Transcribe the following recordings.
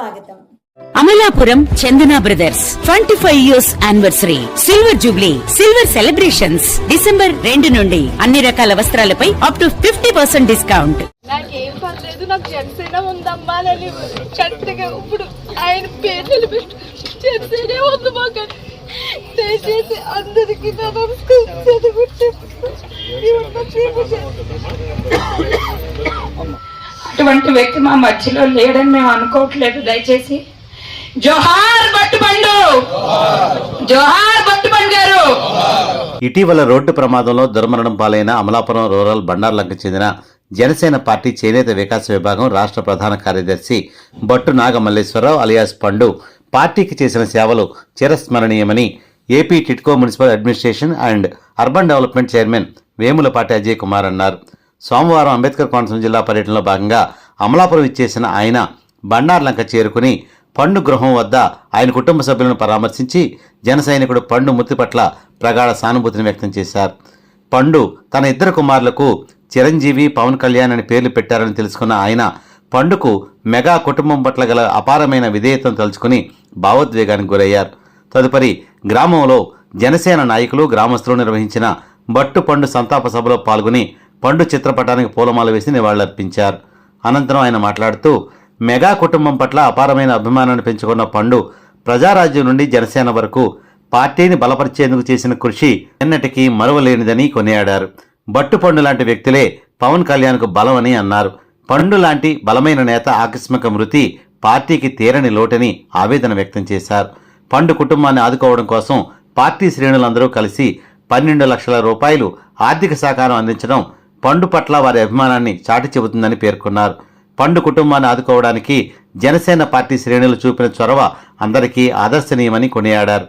స్వాగతం. Amalapuram Chandana brothers twenty five years anniversary silver jubilee silver celebrations December రెండు నుండి అన్ని రకాల వస్త్రాలపై up to fifty percent discount నాకేం పర్లేదు నాకు జనసేన ఉందమ్మా అని చక్కగా ఇప్పుడు ఆయన పేరు నిలబెట్టు. జనసేనే ఉంది మాకు. దయచేసి అందరికీ నా నమస్కారం చదువుకుంటే అటువంటి వ్యక్తి మా మధ్యలో లేడని మేము అనుకోవట్లేదు దయచేసి. జోహార్ బట్టుబండు జోహార్ బట్టుబండు గారు! ఇటీవల రోడ్డు ప్రమాదంలో దుర్మరణం పాలైన అమలాపురం రూరల్ బండార్లకు చెందిన జనసేన పార్టీ చేనేత వికాస విభాగం రాష్ట్ర ప్రధాన కార్యదర్శి బట్టు నాగమల్లేశ్వరరావు అలియాస్ పండు పార్టీకి చేసిన సేవలు చిరస్మరణీయమని AP TIDCO municipal administration and urban development chairman Vemulapati Ajay Kumar అన్నారు. సోమవారం అంబేద్కర్ కోనసీమ జిల్లా పర్యటనలో భాగంగా అమలాపురం ఇచ్చేసిన ఆయన బండార్లంక చేరుకుని పండు గృహం వద్ద ఆయన కుటుంబ సభ్యులను పరామర్శించి జన సైనికుడు పండు మృతి పట్ల ప్రగాఢ సానుభూతిని వ్యక్తం చేశారు. పండు తన ఇద్దరు కుమారులకు చిరంజీవి పవన్ కళ్యాణ్ అని పేర్లు పెట్టారని తెలుసుకున్న ఆయన పండుకు మెగా కుటుంబం పట్ల గల అపారమైన విధేయతను తలుచుకుని భావోద్వేగానికి గురయ్యారు. తదుపరి గ్రామంలో జనసేన నాయకులు గ్రామస్తులు నిర్వహించిన బట్టు పండు సంతాప సభలో పాల్గొని పండు చిత్రపటానికి పూలమాల వేసి నివాళులర్పించారు. అనంతరం ఆయన మాట్లాడుతూ మెగా కుటుంబం పట్ల అపారమైన అభిమానాన్ని పెంచుకున్న పండు ప్రజారాజ్యం నుండి జనసేన వరకు పార్టీని బలపరిచేందుకు చేసిన కృషి ఎన్నటికీ మరువలేనిదని కొనియాడారు. బట్టుపండు లాంటి వ్యక్తులే పవన్ కళ్యాణ్కు బలమని అన్నారు. పండు లాంటి బలమైన నేత ఆకస్మిక మృతి పార్టీకి తీరని లోటని ఆవేదన వ్యక్తం చేశారు. పండు కుటుంబాన్ని ఆదుకోవడం కోసం పార్టీ శ్రేణులందరూ కలిసి పన్నెండు లక్షల రూపాయలు ఆర్థిక సహకారం అందించడం పండు పట్ల వారి అభిమానాన్ని చాటి చెబుతుందని పేర్కొన్నారు. పండు కుటుంబాన్ని ఆదుకోవడానికి జనసేన పార్టీ శ్రేణులు చూపిన చొరవ అందరికీ ఆదర్శనీయమని కొనియాడారు.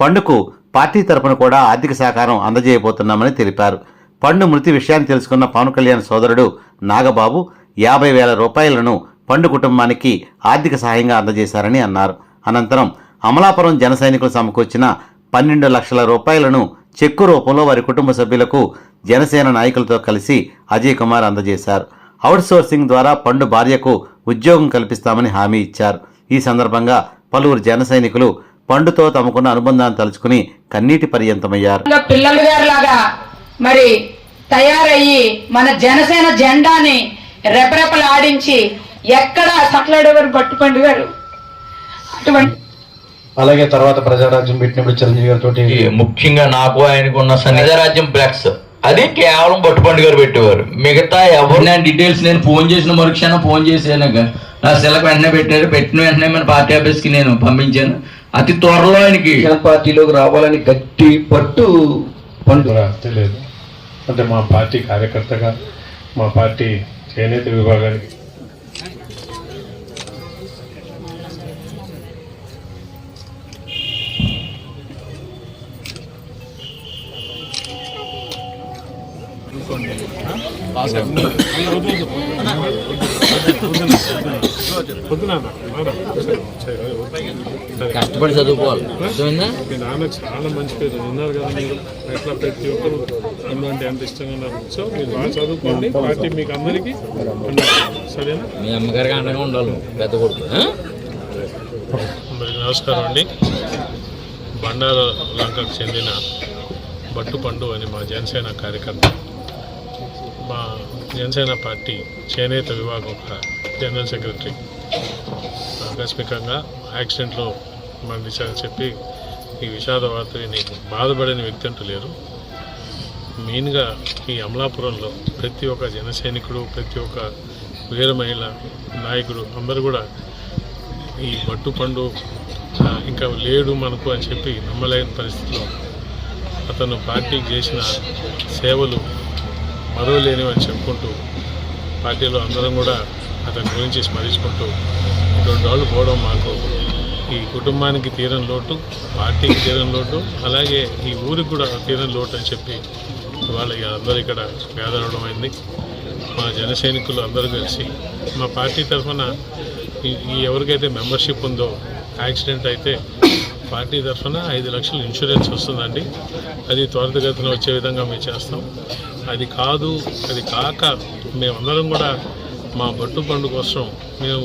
పండుకు పార్టీ తరపున కూడా ఆర్థిక సహకారం అందజేయబోతున్నామని తెలిపారు. పండు మృతి విషయాన్ని తెలుసుకున్న పవన్ కళ్యాణ్ సోదరుడు నాగబాబు యాభై వేల రూపాయలను పండు కుటుంబానికి ఆర్థిక సహాయంగా అందజేశారని అన్నారు. అనంతరం అమలాపురం జన సైనికులు సమకూర్చిన పన్నెండు లక్షల రూపాయలను చెక్కు రూపంలో వారి కుటుంబ సభ్యులకు జనసేన నాయకులతో కలిసి అజయ్ కుమార్ అందజేశారు. అవుట్ సోర్సింగ్ ద్వారా పండు భార్యకు ఉద్యోగం కల్పిస్తామని హామీ ఇచ్చారు. ఈ సందర్భంగా పలువురు జన సైనికులు పండుతో తమకున్న అనుబంధాన్ని తలుచుకుని కన్నీటి పర్యంతమయ్యారు. పిల్లలు గారు లాగా మరి తయారయ్యి మన జనసేన జెండాని రెపరెపలాడించి ఎక్కడ సట్లాడేవారు బట్టుపండు గారు. అటువంటి అలాగే తర్వాత ప్రజారాజ్యం పెట్టినప్పుడు చిరంజీవి గారితో ముఖ్యంగా నాకు ఆయనకు ఉన్న సన్నిధరాజ్యం ఫ్లెక్స్ అది కేవలం బట్టుపండు గారు పెట్టేవారు. మిగతా ఎవరు నా డీటెయిల్స్ నేను ఫోన్ చేసిన మరుక్షణం ఫోన్ చేశాను నా సెలకు వెంటనే పెట్టారు పెట్టిన వెంటనే మన పార్టీ ఆఫీస్కి నేను పంపించాను. అతి త్వరలో ఆయనకి పార్టీలోకి రావాలని గట్టి పట్టు పండు. తెలియదు అంటే మా పార్టీ కార్యకర్తగా మా పార్టీ చేనేత విభాగానికి పొద్దున కష్టపడి చదువుకోవాలి. మీ నాన్న చాలా మంచి పేరు విన్నారు కదా మీరు. ఎట్లా ప్రతి ఒక్కరు అంటే ఎంత ఇష్టంగా ఉన్నారు. సో మీరు బాగా చదువుకోండి. పార్టీ మీకు అందరికీ. సరేనా? మీ అమ్మగారికి అండగా ఉండాలి. పెద్ద కొడుకు? అందరికీ నమస్కారం అండి. బండార లంకకు చెందిన బట్టు పండు అని మా జనసేన కార్యకర్త. మా జనసేన పార్టీ చేనేత విభాగం ఒక జనరల్ సెక్రటరీ. ఆకస్మికంగా యాక్సిడెంట్లో మరణించారని చెప్పి ఈ విషాద వార్త విని బాధపడని వ్యక్తి అంటూ లేరు. మెయిన్గా ఈ అమలాపురంలో ప్రతి ఒక్క జనసైనికుడు ప్రతి ఒక్క వీర మహిళ నాయకుడు అందరూ కూడా ఈ బట్టు పండు ఇంకా లేడు మనకు అని చెప్పి నమ్మలేని పరిస్థితిలో అతను పార్టీకి చేసిన సేవలు మరవలేనివి అని చెప్పుకుంటూ పార్టీలో అందరం కూడా అతని గురించి స్మరించుకుంటూ రెండు వాళ్ళు పోవడం మాకు ఈ కుటుంబానికి తీరం లోటు పార్టీకి తీరం లోటు అలాగే ఈ ఊరికి కూడా తీరం లోటు అని చెప్పి ఇవాళ అందరూ ఇక్కడ వేదనడం అయింది. మా జన సైనికులు అందరూ కలిసి మా పార్టీ తరఫున ఈ ఎవరికైతే మెంబర్షిప్ ఉందో యాక్సిడెంట్ అయితే పార్టీ తరఫున ఐదు లక్షల ఇన్సూరెన్స్ వస్తుందండి. అది త్వరితగతిన వచ్చే విధంగా మేము చేస్తాం. అది కాదు అది కాక మేమందరం కూడా మా బట్టు పండు కోసం మేము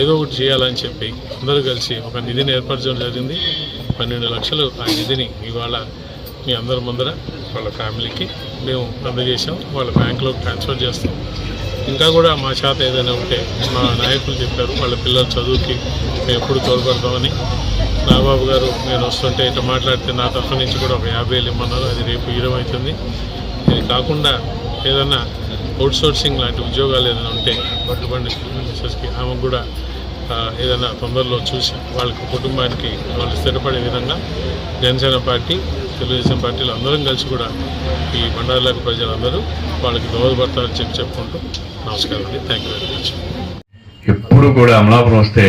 ఏదో ఒకటి చేయాలని చెప్పి అందరూ కలిసి ఒక నిధిని ఏర్పరచడం జరిగింది. పన్నెండు లక్షలు ఆ నిధిని ఇవాళ మీ అందరి ముందర వాళ్ళ ఫ్యామిలీకి మేము అందజేసాం వాళ్ళ బ్యాంకులోకి ట్రాన్స్ఫర్ చేస్తాం. ఇంకా కూడా మా చేత ఏదైనా ఉంటే మా నాయకులు చెప్పారు వాళ్ళ పిల్లల చదువుకి మేము ఎప్పుడు తోడ్పడతామని. నాగబాబు గారు నేను వస్తుంటే ఇట్లా మాట్లాడితే నా తరఫు నుంచి కూడా ఒక యాభై వేలు ఇమ్మన్నారు. అది రేపు ఇరవై అవుతుంది ఇది కాకుండా ఏదన్నా అవుట్ సోర్సింగ్ లాంటి ఉద్యోగాలు ఏదైనా ఉంటే పట్టుబండి మిస్సెస్కి ఆమె కూడా ఏదైనా తొందరలో చూసి వాళ్ళ కుటుంబానికి వాళ్ళు స్థిరపడే విధంగా జనసేన పార్టీ తెలుగుదేశం పార్టీలు అందరం కలిసి కూడా ఈ బండారులకు ప్రజలందరూ వాళ్ళకి దోహదపడతారని చెప్పి చెప్పుకుంటూ నమస్కారం అండి. థ్యాంక్ యూ వెరీ మచ్ ఎప్పుడు కూడా అమలాపురం వస్తే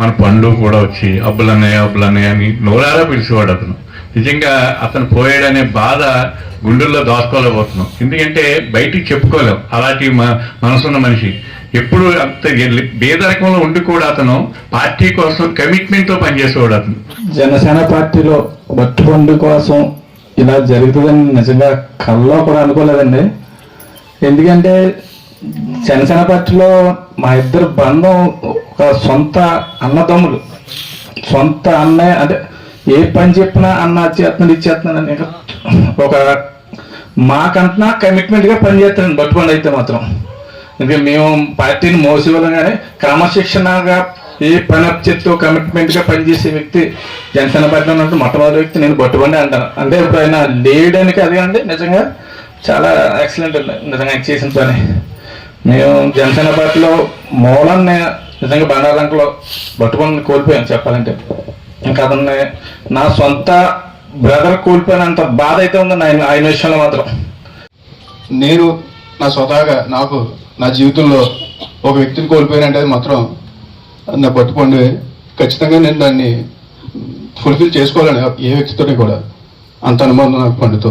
మన పండు కూడా వచ్చి అబ్బులన్నయ్య అబ్బులన్నయ్య అని నోరారా పిలిచేవాడు అతను. నిజంగా అతను పోయాడనే బాధ గుండెల్లో దాచుకోలేకపోతున్నాం. ఎందుకంటే బయటికి చెప్పుకోలేం. అలాంటి మనసున్న మనిషి. ఎప్పుడు అంత బేదరకంలో ఉండి కూడా అతను పార్టీ కోసం కమిట్మెంట్తో పనిచేసేవాడు అతను. జనసేన పార్టీలో బట్టుబండు కోసం ఇలా జరుగుతుందని నిజంగా కల్లో కూడా అనుకోలేదండి. ఎందుకంటే జనసేన పార్టీలో మా ఇద్దరు బంధం ఒక సొంత అన్నదమ్ములు. సొంత అన్నయ్య అంటే ఏ పని చెప్పినా అన్న చేస్తున్నాడు ఇచ్చేస్తున్నాడు ఇంకా ఒక మాకంటున్నా కమిట్మెంట్గా పనిచేస్తాను బట్టుబండి అయితే మాత్రం. ఎందుకంటే మేము పార్టీని మోసేవాళ్ళం కానీ క్రమశిక్షణగా ఏ పని చెప్తూ కమిట్మెంట్గా పనిచేసే వ్యక్తి జనసేన పార్టీలో ఉన్నట్టు మొట్టమొదటి వ్యక్తి నేను బట్టుబండి అంటాను. అంటే ఇప్పుడు ఆయన లేడానికి అదే అండి నిజంగా చాలా ఎక్సలెంట్ అండి నిజంగా చేసిన పని. నేను జనసేన పార్టీలో మూలాన్ని నిజంగా బండారంకలో బట్టుకొని కోల్పోయాను చెప్పాలంటే. ఇంకా అతన్ని నా సొంత బ్రదర్ కోల్పోయినంత బాధ అయితే ఉంది ఆయన ఆయన విషయంలో మాత్రం. నేను నా స్వతహాగా నాకు నా జీవితంలో ఒక వ్యక్తిని కోల్పోయానంటే అది మాత్రం నా పట్టుకోండి. ఖచ్చితంగా నేను దాన్ని ఫుల్ఫిల్ చేసుకోవాలని ఏ వ్యక్తితోనే కూడా అంత అనుబంధం నాకు పండుతో.